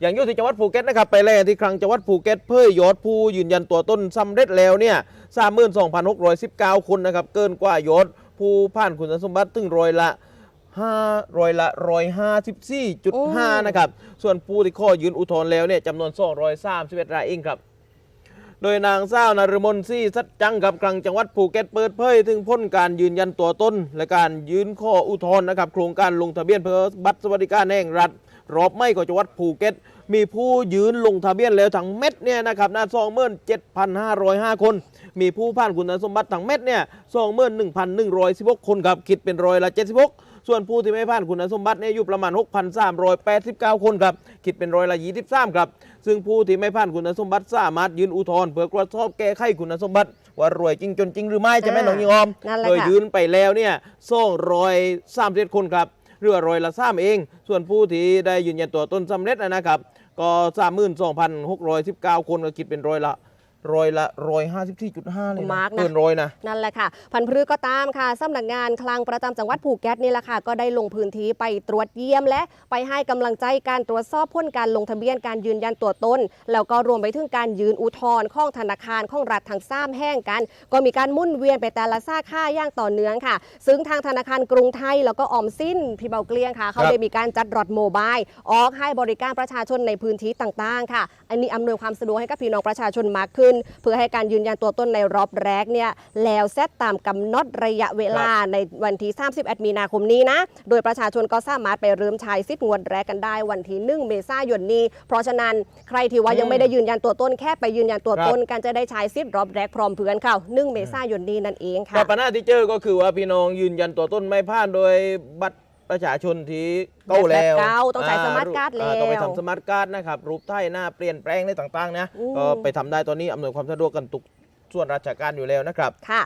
อย่างยุที่จังหวัดภูเก็ตนะครับไปแลกที่คลังจังหวัดภูเก็ตเพื่อยอดผู้ยืนยันตัวต้นสำเร็จแล้วเนี่ย32,619คนนะครับเกินกว่ายอดผู้ผ่านคุณสมบัติถึงร้อยละ5ร้อยละ154.5นะครับส่วนผู้ที่ข้อยืนอุทธรณ์แล้วเนี่ยจำนวน231รายเองครับโดยนางสาวนารมนซี่สัจจังกับกลางจังหวัดภูเก็ตเปิดเผยถึงพ้นการยืนยันตัวตนและการยืนข้ออุทธรณ์นะครับโครงการลงทะเบียนเพื่อบัตรสวัสดิการแห่งรัฐ รอบไม่ของจังหวัดภูเก็ต มีผู้ยืนลงทะเบียนแล้วทั้งเม็ดเนี่ยนะครับนะสองหมื่นเจ็ดพันห้าร้อยห้าคน มีผู้ผ่านคุณสมบัติทั้งเม็ดเนี่ยสองหมื่นหนึ่งพันหนึ่งร้อยสิบหกคนครับคิดเป็นร้อยละเจ็ดสิบหกส่วนผู้ที่ไม่ผ่านคุณสมบัติเนี่ยอยู่ประมาณ 6,389 คนครับ คิดเป็นร้อยละ23ครับ ซึ่งผู้ที่ไม่ผ่านคุณสมบัติสามารถยืนอุทธรณ์เพื่อกระทบแก้ไขคุณสมบัติ ว่ารวยจริงจนจริงหรือไม่จะไหม่น้องยิงออมนั่นแหละโดยค่ะยืนไปแล้วเนี่ยส่งรอยสามสิบคนครับ เรือรอยละสามเอง ส่วนผู้ที่ได้ยืนยันตัวตนสำเร็จนะครับ ก็สามหมื่นสองพันหกร้อยสิบเก้าคนก็คิดเป็นร้อยละ ร้อยละร้อยห้าสิบสี่จุดห้าเลยมานะร์กนะ เกินร้อยนะ นั่นแหละค่ะ พันธุ์พืชก็ตามค่ะสำนักงานคลังประจำจังหวัดภูเก็ตนี่แหละค่ะ ก็ได้ลงพื้นที่ไปตรวจเยี่ยมและไปให้กำลังใจการตรวจสอบพ้นการลงทะเบียนการยืนยันตัวตนแล้วก็รวมไปถึงการยืนอุทธรณ์ของธนาคารของรัฐทางซ้ำแห้งกัน ก็มีการหมุ่นเวียนไปแต่ละซาค่าอย่างต่อเนื่องค่ะ ซึ่งทางธนาคารกรุงไทยแล้วก็ออมสินพี่เบาเกลี้ยงค่ะเขาครับ ได้มีการจัดรถโมบายออกให้บริการประชาชนในพื้นที่ต่างๆ ค่ะ อันนี้อำนวยความสะดวกให้กับพี่น้องประชาชนมากขึ้นเพื่อให้การยืนยันตัวตนในรอบแรกเนี่ยแล้วเซตตามกำหนดระยะเวลาในวันที่ 31 มีนาคมนี้นะ โดยประชาชนก็สามารถไปเริ่มใช้สิทธิ์งวดแรกกันได้วันที่ 1 เมษายนนี้ เพราะฉะนั้นใครที่ว่ายังไม่ได้ยืนยันตัวตนแค่ไปยืนยันตัวตนกันจะได้ใช้สิทธิ์รอบแรกพร้อมเพรื่อนค่ะ1เมษายนนี้นั่นเองค่ะแต่ปัญหาที่เจอก็คือว่าพี่น้องยืนยันตัวต้นไม่ผ่านโดยบัตร ประชาชนที่เก่าแล้วแบบเก่าต้องใช้สมาร์ทการ์ดอ่แล้วต้องไปทำสมาร์ทการ์ดนะครับรูปไทยหน้าเปลี่ยนแปลงในต่างๆนะอืมก็ไปทำได้ตอนนี้อำนวยความสะดวกกันทุกส่วนราชการอยู่แล้วนะครับ ค่ะ